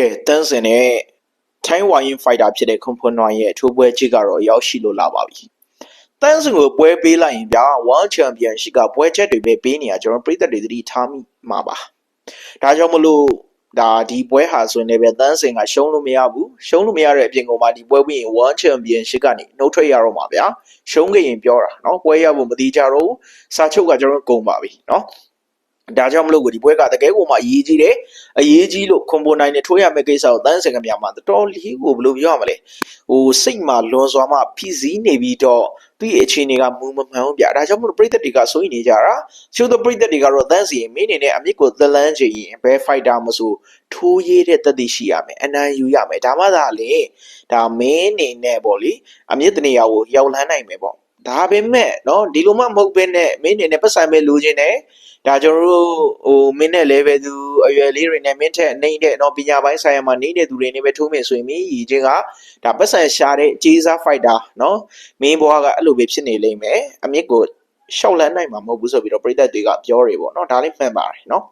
ကျယ်တန်းစင်တဲ့ထိုင်းဝိုင်းဖိုက်တာဖြစ်တဲ့ခွန်ဖွန်နွန်ရဲ့အထိုးပွဲကြီးကတော့ရောက်ရှိလို့လာပါပြီ။တန်းစင်ကိုပွဲပေးလိုက်ရင်ဗျာ World Championship ကပွဲချက်တွေပဲပေးနေတာကျွန်တော်ပြည်သက်တွေသတိထားမိမှာပါ။ဒါကြောင့်မလို့ဒါဒီပွဲဟာဆိုရင်လည်းပဲတန်းစင်ကရှုံးလို့မရဘူး။ရှုံးလို့မရတဲ့အပြင်ကောင်မှဒီပွဲပြီးရင် World Championship ကနေနှုတ်ထွက်ရတော့မှာဗျာ။ရှုံးခဲ့ရင်ပြောတာနော်။ပွဲရဖို့မတိကြတော့ဘူး။စာချုပ်ကကျွန်တော်ကုန်ပါပြီနော်။ ဒါကြောင့်မလို့ကိုဒီပွဲကတကယ်ကိုမှအရေးကြီးတယ်အရေးကြီးလို့ခွန်ပိုနိုင်နဲ့ထိုးရမယ့်ကိစ္စကိုတန်းစင်ကမြမှာတော်တော်လေးကိုဘယ်လိုပြောရမလဲဟိုစိတ်မှာလွန်စွာမှဖြီးစည်းနေပြီးတော့သူ့ရဲ့အခြေအနေကမူမမှန်ဘူးဗျာဒါကြောင့်မလို့ပြည်သက်တွေကစိုးရိမ်နေကြတာချို့သောပြည်သက်တွေကတော့တန်းစီမင်းအနေနဲ့အမြစ်ကိုသလန်းချင်ရင်ဘယ်ဖိုက်တာမဆိုထိုးရေးတဲ့တသက်ရှိရမယ်အနံယူရမယ်ဒါမှသာလေဒါမင်းအနေနဲ့ပေါ့လေအမြစ်တနေရာကိုရောက်လန်းနိုင်မယ်ပေါ့ ဒါပေမဲ့เนาะဒီလိုမှမဟုတ်ဘဲနဲ့မင်းအနေနဲ့ပတ်ဆိုင်မဲ့လိုချင်တယ်ဒါကျွန်တော်တို့ဟိုမင်းနဲ့ level သူအရွယ်လေးတွေနဲ့မင်းထက်နှိမ့်တဲ့เนาะပညာပိုင်းဆိုင်ရာမှာနှိမ့်တဲ့သူတွေနဲ့ပဲထိုးမယ်ဆိုရင်မင်းရည်ချင်းကဒါပတ်ဆိုင်ရှာတဲ့ကြေးစား fighter เนาะမင်းဘွားကအဲ့လိုပဲဖြစ်နေလိမ့်မယ်အမြစ်ကိုရှောက်လန်းနိုင်မှာမဟုတ်ဘူးဆိုပြီးတော့ပြည်သက်တွေကပြောတယ်ပေါ့เนาะဒါလေးမှန်ပါတယ်เนาะ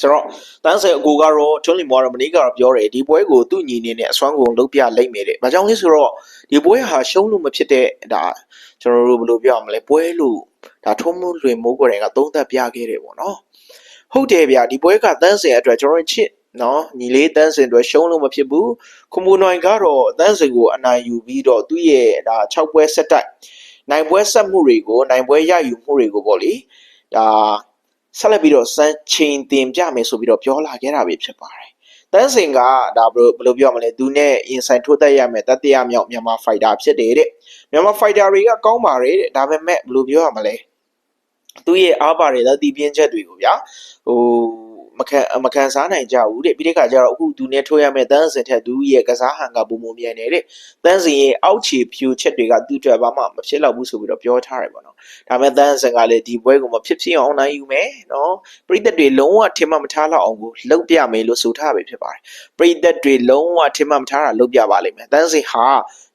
ဆိုတော့တန်းဆယ်အကူကတော့ထွန်းလီမော်ရမနီကတော့ပြောတယ်ဒီပွဲကိုသူ့ညီနေနဲ့အစွမ်းကုန်လုပ်ပြလိုက်မယ်တဲ့။ဘာကြောင့်လဲဆိုတော့ဒီပွဲဟာရှုံးလို့မဖြစ်တဲ့ဒါကျွန်တော်တို့ဘယ်လိုပြောရမလဲပွဲလို့ဒါထုံးမိုးလွင်မိုးကိုယ်တိုင်ကသုံးသက်ပြခဲ့တယ်ပေါ့နော်။ဟုတ်တယ်ဗျာဒီပွဲကတန်းဆယ်အတွက်ကျွန်တော်ချစ်နော်ညီလေးတန်းစင်အတွက်ရှုံးလို့မဖြစ်ဘူးခွန်မူနိုင်ကတော့တန်းစင်ကိုအနိုင်ယူပြီးတော့သူ့ရဲ့ဒါ6ပွဲဆက်တိုက်နိုင်ပွဲဆက်မှုတွေကိုနိုင်ပွဲရယူမှုတွေကိုပေါ့လေဒါ ဆက်လက်ပြီးတော့စမ်းချိန်တင်ပြမယ်ဆိုပြီးတော့ပြောလာခဲ့တာပဲဖြစ်ပါတယ်တန်းစင်ကဒါဘယ်လိုပြောမလဲသူနဲ့ရင်ဆိုင်ထိုးသက်ရမယ်တတိယမြောက်မြန်မာဖိုက်တာဖြစ်တယ်တဲ့မြန်မာဖိုက်တာတွေကကောင်းပါတယ်တဲ့ဒါပေမဲ့ဘယ်လိုပြောရမလဲသူ့ရဲ့အားပါတွေလက်တီးပြင်းချက်တွေကိုဗျာဟို မခံမခံစားနိုင်ကြဘူးတဲ့ပြီးတဲ့ခါကျတော့အခုသူနဲ့ထိုးရမယ့်တန်းစင်ထက်သူရဲ့ကစားဟန်ကပုံပုံမြန်နေတဲ့တန်းစင်ရဲ့အောက်ခြေဖြူချက်တွေကသူ့အတွက်ဘာမှမဖြစ်တော့ဘူးဆိုပြီးတော့ပြောထားတယ်ပေါ့နော်ဒါပေမဲ့တန်းစင်ကလည်းဒီပွဲကိုမဖြစ်ဖြစ်အောင်နိုင်ယူမယ်နော်ပရိသတ်တွေလုံးဝထင်မှမထားလောက်အောင်ကိုလှုပ်ပြမယ်လို့ဆိုထားပဲဖြစ်ပါတယ်ပရိသတ်တွေလုံးဝထင်မှမထားတာလှုပ်ပြပါလိမ့်မယ်တန်းစင်ဟာ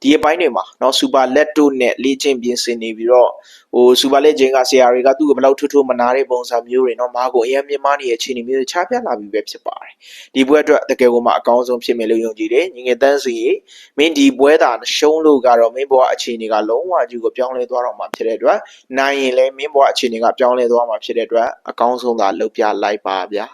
ဒီအပိုင်းတွေမှာနော်စူပါလက်တိုနဲ့လေ့ကျင့်ပြင်ဆင်နေပြီးတော့ဟိုစူပါလက်ချင်းကဆရာတွေကသူ့ကိုဘယ်လောက်ထွတ်ထွတ်မနာတဲ့ပုံစံမျိုးတွေနော်မာကိုအရင်မြင်မနေတဲ့အခြေအနေမျိုးတွေချပြလာပြီးပဲဖြစ်ပါတယ်ဒီပွဲအတွက်တကယ်ကိုမှအကောင်းဆုံးဖြစ်မယ်လို့ယုံကြည်တယ်ညီငယ်တန်းစီမင်းဒီပွဲသာရှုံးလို့ကတော့မင်းဘဝအခြေအနေကလုံးဝကြီးကိုပြောင်းလဲသွားတော့မှာဖြစ်တဲ့အတွက်နိုင်ရင်လည်းမင်းဘဝအခြေအနေကပြောင်းလဲသွားမှာဖြစ်တဲ့အတွက်အကောင်းဆုံးသာလုပ်ပြလိုက်ပါဗျာ